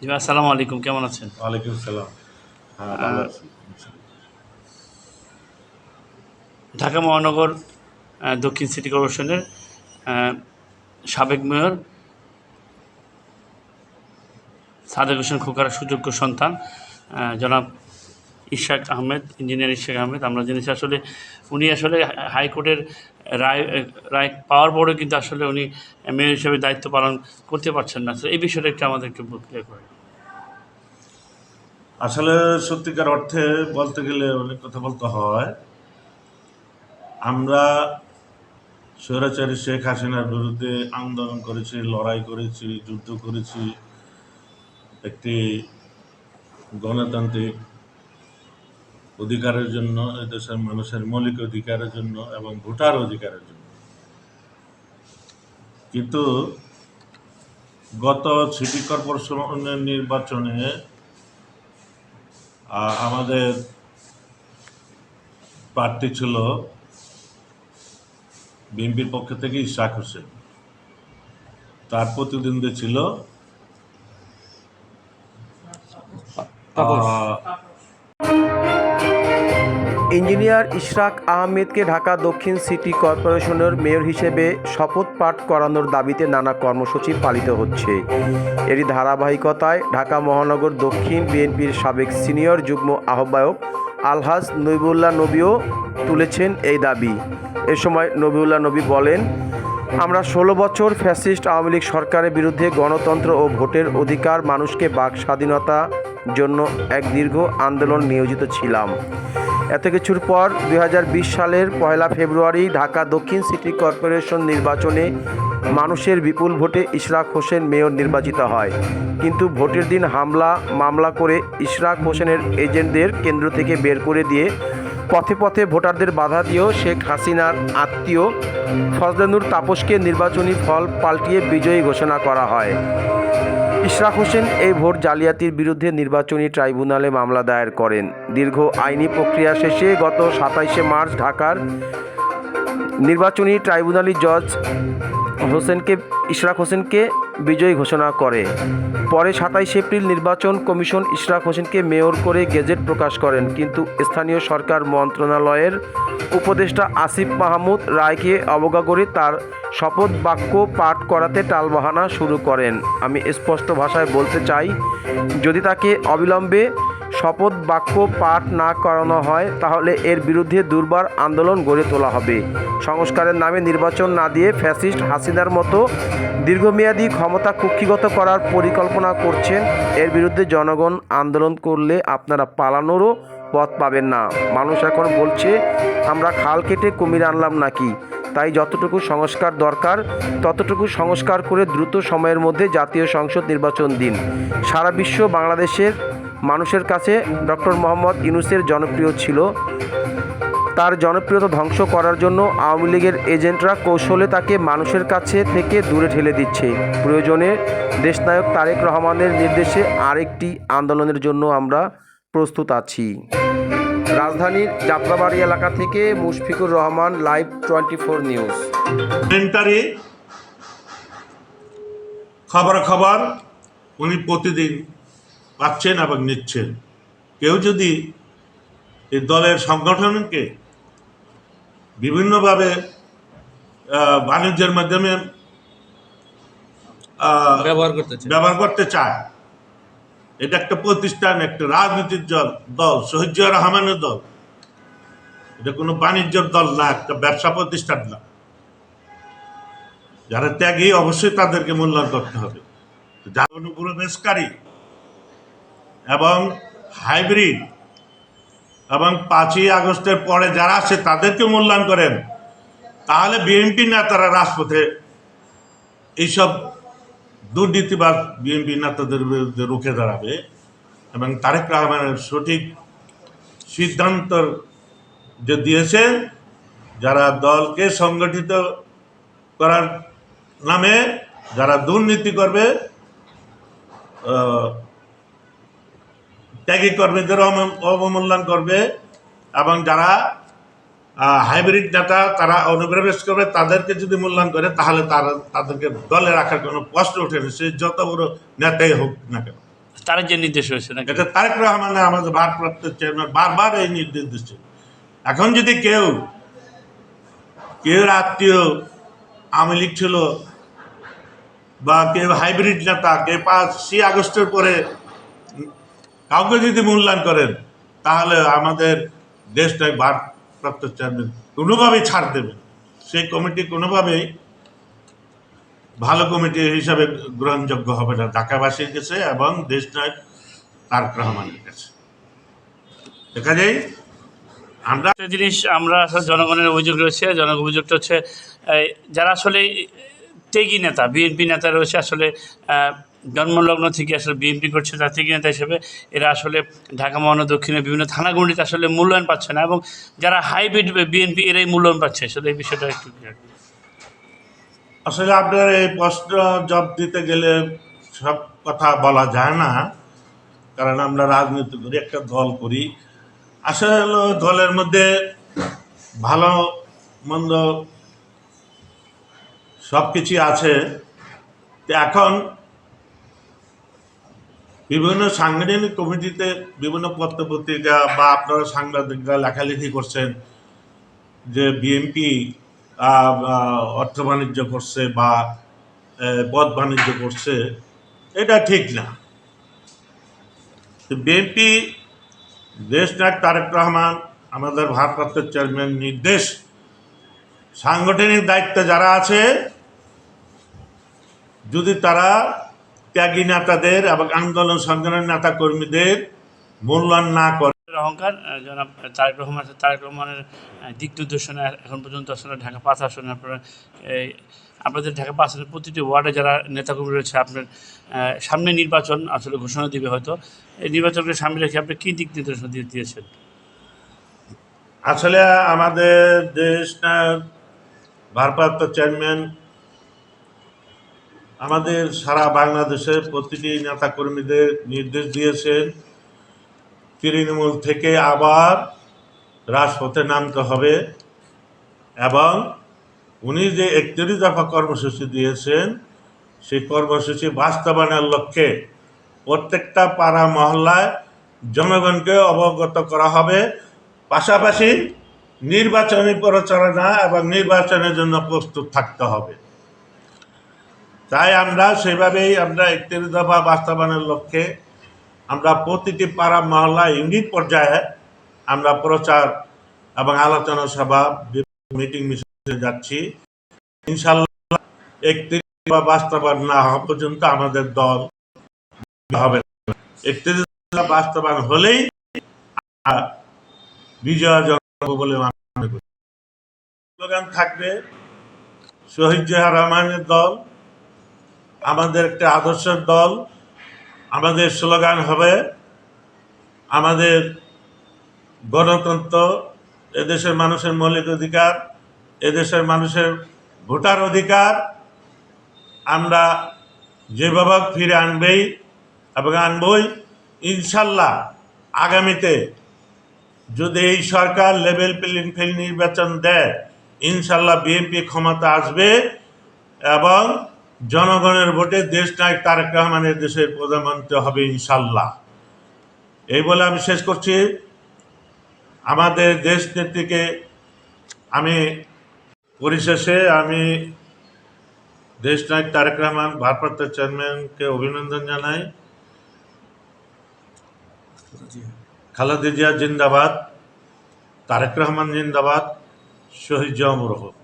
জি আসসালামু আলাইকুম কেমন আছেন? ওয়ালাইকুম সালাম। হ্যাঁ ঢাকা মহানগর দক্ষিণ সিটি কর্পোরেশনের সাবেক মেয়র সাদেক হোসেন খোকার সুযোগ্য সন্তান জনাব ইশাক আহমেদ ইঞ্জিনিয়ার ইশাক আহমেদ। আমরা জেনেছি আসলে উনি আসলে হাইকোর্টের রায় রায় পাওয়ার পরেও কিন্তু আসলে উনি মেয়র হিসেবে দায়িত্ব পালন করতে পারছেন না। এই বিষয়টা একটু আমাদেরকে ক্লিয়ার করেন। আসলে সত্যিকার অর্থে বলতে গেলে অনেক কথা বলতে হয়। আমরা স্বৈরাচারী শেখ হাসিনার বিরুদ্ধে আন্দোলন করেছি, লড়াই করেছি, যুদ্ধ করেছি। একটি গণতান্ত্রিক অধিকারের জন্য এদেশের মানুষের মৌলিক অধিকারের জন্য এবং ভোটার অধিকারের জন্য। কিন্তু গত সিটি কর্পোরেশনের নির্বাচনে আমাদের প্রার্থী ছিল বিএনপির পক্ষ থেকে ইশাক হোসেন। তার প্রতিদ্বন্দ্বী ছিল ইঞ্জিনিয়ার ইশরাক আহমেদকে ঢাকা দক্ষিণ সিটি কর্পোরেশনের মেয়র হিসেবে শপথ পাঠ করানোর দাবিতে নানা কর্মসূচি পালিত হচ্ছে। এরই ধারাবাহিকতায় ঢাকা মহানগর দক্ষিণ বিএনপির সাবেক সিনিয়র যুগ্ম আহ্বায়ক আলহাজ নবিউল্লাহ নবীও তুলেছেন এই দাবি। এ সময় নবিউল্লাহ নবী বলেন, আমরা ষোলো বছর ফ্যাসিস্ট আওয়ামী লীগ সরকারের বিরুদ্ধে গণতন্ত্র ও ভোটের অধিকার মানুষকে বাক স্বাধীনতা জন্য এক দীর্ঘ আন্দোলন নিয়োজিত ছিলাম। এত কিছুর পর দু হাজার বিশ সালের পয়লা ফেব্রুয়ারি ঢাকা দক্ষিণ সিটি কর্পোরেশন নির্বাচনে মানুষের বিপুল ভোটে ইশরাক হোসেন মেয়র নির্বাচিত হয়। কিন্তু ভোটের দিন হামলা, মামলা করে ইশরাক হোসেনের এজেন্টদের কেন্দ্র থেকে বের করে দিয়ে পথে পথে ভোটারদের বাধা দিয়েও শেখ হাসিনার আত্মীয় ফজলানুর তাপসকে নির্বাচনী ফল পাল্টিয়ে বিজয়ী ঘোষণা করা হয়। ইশরাক হোসেন এই ভোট জালিয়াতির বিরুদ্ধে নির্বাচনী ট্রাইব্যুনালে মামলা দায়ের করেন। দীর্ঘ আইনি প্রক্রিয়া শেষে গত সাতাইশে মার্চ ঢাকার নির্বাচনী ট্রাইব্যুনালি জজ হোসেনকে, ইশরাক হোসেনকে বিজয়ী ঘোষণা করে। পরে সাতাইশ এপ্রিল নির্বাচন কমিশন ইশরাক হোসেনকে মেয়র করে গেজেট প্রকাশ করেন, কিন্তু স্থানীয় সরকার মন্ত্রণালয়ের উপদেষ্টা আসিফ মাহমুদ রায়কে অবজ্ঞা করে তার শপথ বাক্য পাঠ করাতে টালবাহানা শুরু করেন। আমি স্পষ্ট ভাষায় বলতে চাই, যদি তাকে অবিলম্বে শপথ বাক্য পাঠ না করানো হয়, তাহলে এর বিরুদ্ধে দুর্বার আন্দোলন গড়ে তোলা হবে। সংস্কারের নামে নির্বাচন না দিয়ে ফ্যাসিস্ট হাসিনার মতো দীর্ঘমেয়াদী ক্ষমতা কুক্ষিগত করার পরিকল্পনা করছেন, এর বিরুদ্ধে জনগণ আন্দোলন করলে আপনারা পালানোরও পথ পাবেন না। মানুষ এখন বলছে, আমরা খাল কেটে কুমির আনলাম নাকি? তাই যতটুকু সংস্কার দরকার, ততটুকু সংস্কার করে দ্রুত সময়ের মধ্যে জাতীয় সংসদ নির্বাচন দিন। সারা বিশ্ব বাংলাদেশের মানুষের কাছে ডক্টর মোহাম্মদ ইউনুসের জনপ্রিয় ছিল। তার জনপ্রিয়তা ধ্বংস করার জন্য আওয়ামী লীগের এজেন্টরা কৌশলে তাকে মানুষের কাছে থেকে দূরে ঠেলে দিচ্ছে। প্রয়োজনে দেশনায়ক তারেক রহমানের নির্দেশে আরেকটি আন্দোলনের জন্য আমরা প্রস্তুত আছি। রাজধানীর যাত্রাবাড়ি এলাকা থেকে Mushfiqur Rahman live twenty four news. Commentary খবর খবর উনি প্রতিদিন পাচ্ছেন এবং নিচ্ছেন। কেউ যদি এই দলের সংগঠনকে বিভিন্নভাবে বাণিজ্যের মাধ্যমে ব্যবহার করতেছে ব্যবহার করতে চায় এটা একটা প্রতিষ্ঠান, একটা রাজনীতির দল দল শহীদ রহমানের দল। এটা কোনো বাণিজ্যের দল না, একটা ব্যবসা প্রতিষ্ঠান না। যারা ত্যাগী, অবশ্যই তাদেরকে মূল্যায়ন করতে হবে। যারা অনুপ্রবেশকারী এবং হাইব্রিড এবং পাঁচই আগস্টের পরে যারা আছে তাদেরকে মূল্যায়ন করেন। তাহলে বিএনপি নেতারা রাজপথে এইসব দুর্নীতিবাদ বিএনপি নেতাদের বিরুদ্ধে রুখে দাঁড়াবে এবং তারেক রহমানের সঠিক সিদ্ধান্ত যে দিয়েছে, যারা দলকে সংগঠিত করার নামে যারা দুর্নীতি করবে ত্যাগী কর্মীদের অব- অবমূল্যায়ন করবে এবং যারা হাইব্রিড ডাটা তারা অনুপ্রবেশ করবে তাদেরকে যদি মূল্যায়ন করে তাহলে তারা তাদেরকে দলে রাখার কোনো প্রশ্ন ওঠে না। সে যত বড় নেতাই হোক না কেন। তার যে নির্দেশ হয়েছে নাকি? এটা তারেক রহমানের আমাদের ভারপ্রাপ্ত চেয়ারম্যান বারবার এই নির্দেশ দিচ্ছে। এখন যদি কেউ কেউ আত্মীয় আওয়ামী লীগ ছিল বা কেউ হাইব্রিড নেতা কেউ পাঁচই আগস্টের পরে কাউকে যদি মূল্যায়ন করেন তাহলে আমাদের দেশটাই ভারপ্রাপ্ত চেয়ারম্যান কোনোভাবেই ছাড় দেবে। সেই কমিটি কোনোভাবেই ভালো কমিটি হিসাবে গ্রহণযোগ্য হবে না। ঢাকাবাসীর কাছে এবং দেশ নয় তারক রহমানের কাছে। দেখা যায়, আমরা একটা জিনিস আমরা আসলে জনগণের অভিযোগ রয়েছে। জনগণ অভিযোগটা হচ্ছে যারা আসলে টেগি নেতা, বিএনপি নেতা রয়েছে, আসলে জন্মলগ্ন থেকে আসলে বিএনপি করছে টেগি নেতা হিসেবে এরা আসলে ঢাকা, মহানগর দক্ষিণে বিভিন্ন থানাগুলিতে আসলে মূল্যায়ন পাচ্ছে না এবং যারা হাইব্রিড বিএনপি এরাই মূল্যায়ন পাচ্ছে। আসলে এই বিষয়টা একটু আসলে আপনার এই প্রশ্ন জব দিতে গেলে সব কথা বলা যায় না, কারণ আমরা রাজনীতি করি, একটা দল করি। আসলে দলের মধ্যে ভালো, মন্দ সব কিছুই আছে এখন বিভিন্ন সাংগঠনিক কমিটিতে বিভিন্ন পত্রপত্রিকা বা আপনারা সাংবাদিকরা লেখালেখি করছেন যে বিএনপি অর্থ বাণিজ্য করছে বা পথ বাণিজ্য করছে, এটা ঠিক না। বিএনপি, দেশ নায়ক তারেক রহমান, আমাদের ভারপ্রাপ্ত চেয়ারম্যান নির্দেশ, সাংগঠনিক দায়িত্বে যারা আছে, যদি তারা ত্যাগী নেতাদের এবং আন্দোলন সংগ্রামের নেতা কর্মীদের মূল্যায়ন না করে। অহংকার জনাব তারেক রহমান তারেক রহমানের দিক নির্দেশনা এখন পর্যন্ত আসলে ঢাকা পাঁচ আসনে। আপনারা এই, আপনাদের ঢাকা পাঁচ আসনের প্রতিটি ওয়ার্ডে যারা নেতাকর্মী রয়েছে আপনার সামনে নির্বাচন আসলে ঘোষণা দিবে হয়তো। এই নির্বাচনকে সামনে রেখে আপনি কী দিক নির্দেশনা দিয়ে দিয়েছেন? আসলে আমাদের দেশ ভারপ্রাপ্ত চেয়ারম্যান আমাদের সারা বাংলাদেশের প্রতিটি নেতা কর্মীদের নির্দেশ দিয়েছেন তৃণমূল থেকে আবার রাজপথে নামতে হবে এবং উনি যে একত্রিশ দফা কর্মসূচি দিয়েছেন, সেই কর্মসূচি বাস্তবায়নের লক্ষ্যে প্রত্যেকটা পাড়া মহল্লায় জনগণকে অবগত করা হবে। পাশাপাশি নির্বাচনী প্রচারণা এবং নির্বাচনের জন্য প্রস্তুত থাকতে হবে। তাই আমরা সেভাবেই আমরা একত্রিশ দফা বাস্তবায়নের লক্ষ্যে আমরা প্রতিটি পাড়া মহল্লা ইউনিট পর্যায়ে আমরা প্রচার এবং আলোচনা সভা, মিটিং মিশনে যাচ্ছি ইনশাল্লাহ একত্রিশ দফা বাস্তবায়ন না হওয়া পর্যন্ত আমাদের দল হবে। একত্রিশ দফা বাস্তবায়ন হলেই বিজয় জন্ম বলে মনে করি থাকবে, শহীদ জিয়া রহমানের দল আমাদের একটা আদর্শের দল, আমাদের স্লোগান হবে, আমাদের গণতন্ত্র, এদেশের মানুষের মৌলিক অধিকার, এদেশের মানুষের ভোটার অধিকার, আমরা যেভাবে ফিরে আনবেই এবং আনবই, ইনশাল্লাহ আগামীতে যদি এই সরকার লেভেল প্লেইং ফিল্ড নির্বাচন দেয়, ইনশাল্লাহ বিএনপি ক্ষমতা আসবে এবং জনগণের ভোটে দেশ তারেক রহমানের দেশের প্রধানমন্ত্রী হবে ইনশাল্লাহ। এই বলে আমি শেষ করছি। আমাদের দেশ নেত্রীকে আমি পরিশেষে আমি দেশ নায়ক তারেক রহমান, ভারপ্রাপ্ত চেয়ারম্যানকে অভিনন্দন জানাই। খালেদা জিয়া জিন্দাবাদ, তারেক রহমান জিন্দাবাদ, শহীদ জিয়া হোক